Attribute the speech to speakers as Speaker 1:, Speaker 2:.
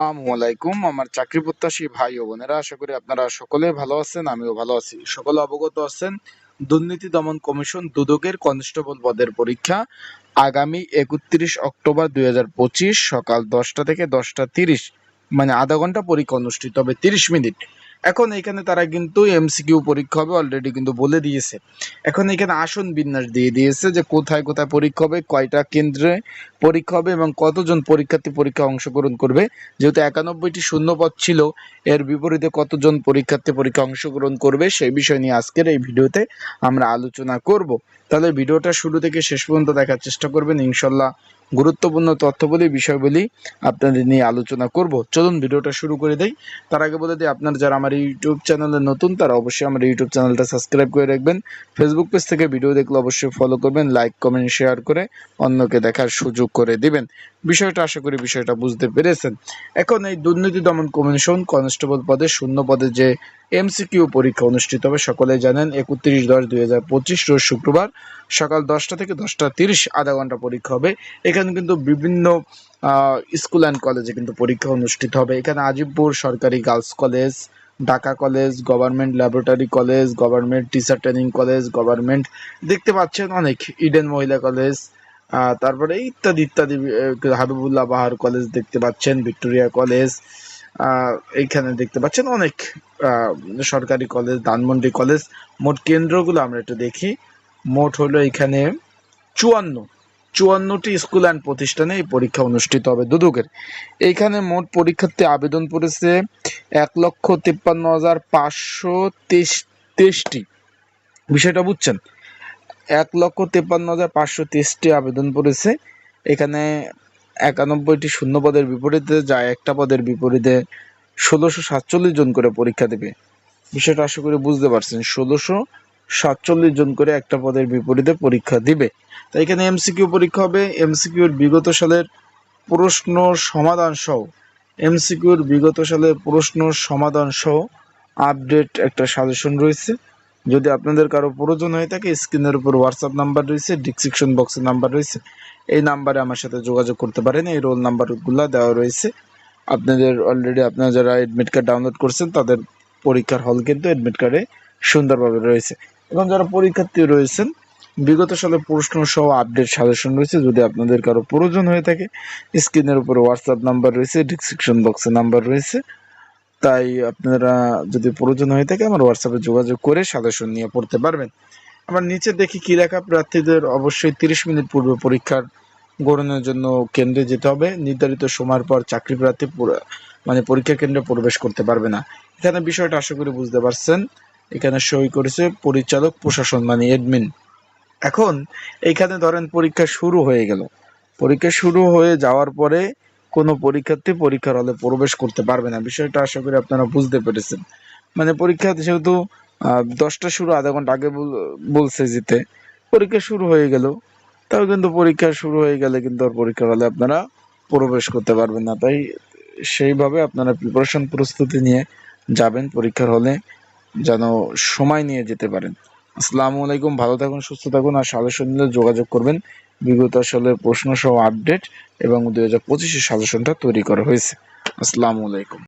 Speaker 1: আলাইকুম। আমার চাকরি প্রত্যাশী ভাই ও বোনেরা, আশা করি আপনারা সকলে ভালো আছেন, আমিও ভালো আছি। সকলে অবগত আছেন, দুর্নীতি দমন কমিশন দুদকের কনস্টেবল পদের পরীক্ষা আগামী একত্রিশ অক্টোবর দুই হাজার পঁচিশ সকাল দশটা থেকে দশটা তিরিশ মানে আধা ঘণ্টা পরীক্ষা অনুষ্ঠিত হবে তিরিশ মিনিট। এখন এখানে তারা কিন্তু এমসিকিউ পরীক্ষা হবে অলরেডি কিন্তু বলে দিয়েছে। এখন এখানে আসন বিন্যাস দিয়ে দিয়েছে যে কোথায় কোথায় পরীক্ষা হবে, কয়টা কেন্দ্রে পরীক্ষা হবে এবং কতজন পরীক্ষার্থী পরীক্ষা অংশগ্রহণ করবে। যেহেতু একানব্বইটি শূন্যপদ ছিল, এর বিপরীতে কতজন পরীক্ষার্থী পরীক্ষা অংশগ্রহণ করবে সেই বিষয় নিয়ে আজকের এই ভিডিওতে আমরা আলোচনা করব। তাহলে ভিডিওটা শুরু থেকে শেষ পর্যন্ত দেখার চেষ্টা করবেন। ইনশাল্লাহ গুরুত্বপূর্ণ তথ্যবলী বিষয়গুলি আপনাদের নিয়ে আলোচনা করব। চলুন ভিডিওটা শুরু করে দেই। তার আগে বলে দিই, আপনার যারা ইউটিউব চ্যানেলে নতুন, তারা অবশ্যই আমার ইউটিউব চ্যানেলটা সাবস্ক্রাইব করে রাখবেন। ফেসবুক পেজ থেকে ভিডিও দেখলে অবশ্যই ফলো করবেন লাইক কমেন্ট শেয়ার করে অন্যকে দেখার সুযোগ করে দিবেন। বিষয়টা, আশা করি বিষয়টা বুঝতে পেরেছেন। এখন এই দুর্নীতি দমন কমিশন কনস্টেবল পদে শূন্য পদে যে এমসিকিউ পরীক্ষা অনুষ্ঠিত হবে, সকলে জানেন, একত্রিশ দশ দুই হাজার পঁচিশ রোজ শুক্রবার সকাল দশটা থেকে দশটা তিরিশ আধা ঘণ্টা পরীক্ষা হবে। এখানে কিন্তু বিভিন্ন স্কুল অ্যান্ড কলেজে কিন্তু পরীক্ষা অনুষ্ঠিত হবে। এখানে আজিবপুর সরকারি girls college Dhaka college, government laboratory college, government teacher training college, government, দেখতে পাচ্ছেন অনেক, ইডেন মহিলা কলেজ তারপরে ইত্যাদি ইত্যাদি হাবিবুল্লাহ বাহার কলেজ দেখতে পাচ্ছেন, ভিক্টোরিয়া কলেজ এইখানে দেখতে পাচ্ছেন অনেক সরকারি কলেজ, ধানমন্ডি কলেজ, মোট কেন্দ্রগুলো আমরা একটু দেখি। মোট হলো এখানে চুয়ান্ন। চুয়ান্নটি স্কুল অ্যান্ড প্রতিষ্ঠানে এই পরীক্ষা অনুষ্ঠিত হবে। দুদকের, এইখানে মোট পরীক্ষার্থী আবেদন করেছে এক লক্ষ তিপ্পান্ন হাজার পাঁচশো তেইশটি। বিষয়টা বুঝছেন? এক লক্ষ তিপ্পান্ন হাজার পাঁচশো তেইশটি আবেদন পড়েছে। এখানে একানব্বইটি শূন্য পদের বিপরীতে যা একটা পদের বিপরীতে ষোলোশো সাতচল্লিশ জন করে পরীক্ষা দেবে। বিষয়টা আশা করি বুঝতে পারছেন। ষোলোশো সাতচল্লিশ জন করে একটা পদের বিপরীতে পরীক্ষা দিবে। তাই এখানে এমসিকিউ পরীক্ষা হবে। এমসিকিউর বিগত সালের প্রশ্ন সমাধান সহ এমসিকিউর বিগত সালের প্রশ্ন সমাধান সহ আপডেট একটা সাজেশন রয়েছে। যদি আপনাদের কারও প্রয়োজন হয়ে থাকে, স্ক্রিনের উপর হোয়াটসঅ্যাপ নাম্বার রয়েছে ডিসক্রিপশন বক্সের নাম্বার রয়েছে। এই নাম্বারে আমার সাথে যোগাযোগ করতে পারেন। এই রোল নাম্বারগুলো দেওয়া রয়েছে। আপনাদের অলরেডি আপনারা যারা অ্যাডমিট কার্ড ডাউনলোড করছেন, তাদের পরীক্ষার হল কিন্তু অ্যাডমিট কার্ডে সুন্দরভাবে রয়েছে। এবং যারা পরীক্ষার্থী রয়েছেন, বিগত সালে প্রশ্ন সহ আপডেট সাজেশন রয়েছে, যদি আপনাদের কারও প্রয়োজন হয়ে থাকে, স্ক্রিনের উপর হোয়াটসঅ্যাপ নাম্বার রয়েছে ডিসক্রিপশন বক্সে নাম্বার রয়েছে। তাই আপনারা যদি প্রয়োজন হয়ে থাকে, আমার হোয়াটসঅ্যাপে যোগাযোগ করে সাজেশন নিয়ে পড়তে পারবেন। আবার নিচে দেখি কী লেখা, প্রার্থীদের অবশ্যই তিরিশ মিনিট পূর্বে পরীক্ষার গ্রহণের জন্য কেন্দ্রে যেতে হবে। নির্ধারিত সময়ের পর চাকরি প্রার্থী মানে পরীক্ষা কেন্দ্রে প্রবেশ করতে পারবে না। এখানে বিষয়টা আশা করি বুঝতে পারছেন। এখানে সই করেছে পরিচালক, প্রশাসন মানে এডমিন এখন এখানে ধরেন পরীক্ষা শুরু হয়ে গেল। পরীক্ষা শুরু হয়ে যাওয়ার পরে কোনো পরীক্ষার্থী পরীক্ষার হলে প্রবেশ করতে পারবে না। বিষয়টা আশা করি আপনারা বুঝতে পেরেছেন। মানে পরীক্ষা যেহেতু দশটা শুরু, আধা ঘণ্টা আগে বলছে যেতে পরীক্ষা শুরু হয়ে গেল। তাও কিন্তু পরীক্ষা শুরু হয়ে গেলে কিন্তু আর পরীক্ষার হলে আপনারা প্রবেশ করতে পারবেন না। তাই সেইভাবে আপনারা প্রিপারেশন প্রস্তুতি নিয়ে যাবেন পরীক্ষার হলে। যেন সময় নিয়ে যেতে পারেন। আসসালামু আলাইকুম, ভালো থাকুন, সুস্থ থাকুন, আর সাজেশন নিলে যোগাযোগ করবেন। বিগত আসলে প্রশ্ন সহ আপডেট এবং দুই হাজার পঁচিশের সাজেশনটা তৈরি করা হয়েছে। আসসালামু আলাইকুম।